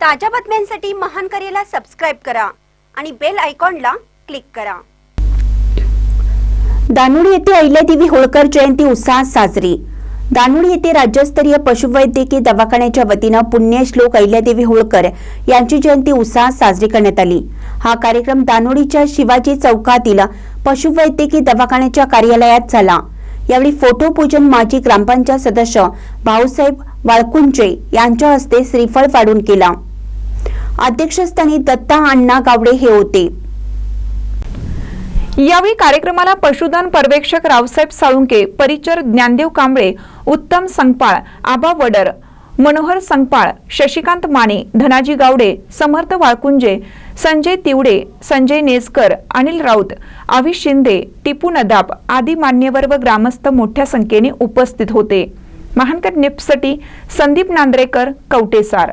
ताज्या बातम्यांसाठी महान करेला सबस्क्राईब करा आणि बेल आयकॉनला क्लिक करा. दानोडी येथे अहिल्यादेवी होळकर जयंती उत्साहात साजरी. दानोडी येथे राज्यस्तरीय पशुवैद्यकीय दवाखान्याच्या वतीनं पुण्यश्लोक अहिल्यादेवी होळकर यांची जयंती उत्साहात साजरी करण्यात आली. हा कार्यक्रम दानोडीच्या शिवाजी चौकातील पशुवैद्यकीय दवाखान्याच्या कार्यालयात झाला. यावेळी फोटो पूजन माजी ग्रामपंचायत सदस्य भाऊसाहेब वाळकुंचे यांच्या हस्ते श्रीफळ फाडून केला. अध्यक्षस्थानी दत्ता अण्णा गावडे हे होते. यावेळी कार्यक्रमाला पशुधन पर्यवेक्षक रावसाहेब साळुंके परिचर ज्ञानदेव कांबळे उत्तम संगपाळ आबा वडर मनोहर संगपाळ शशिकांत माने धनाजी गावडे समर्थ वाळकुंजे संजय तिवडे संजय नेसकर अनिल राऊत आविष शिंदे टिपू नदाब आदी मान्यवर व ग्रामस्थ मोठ्या संख्येने उपस्थित होते. महानकर निप्सटी संदीप नांद्रेकर कवटेसार.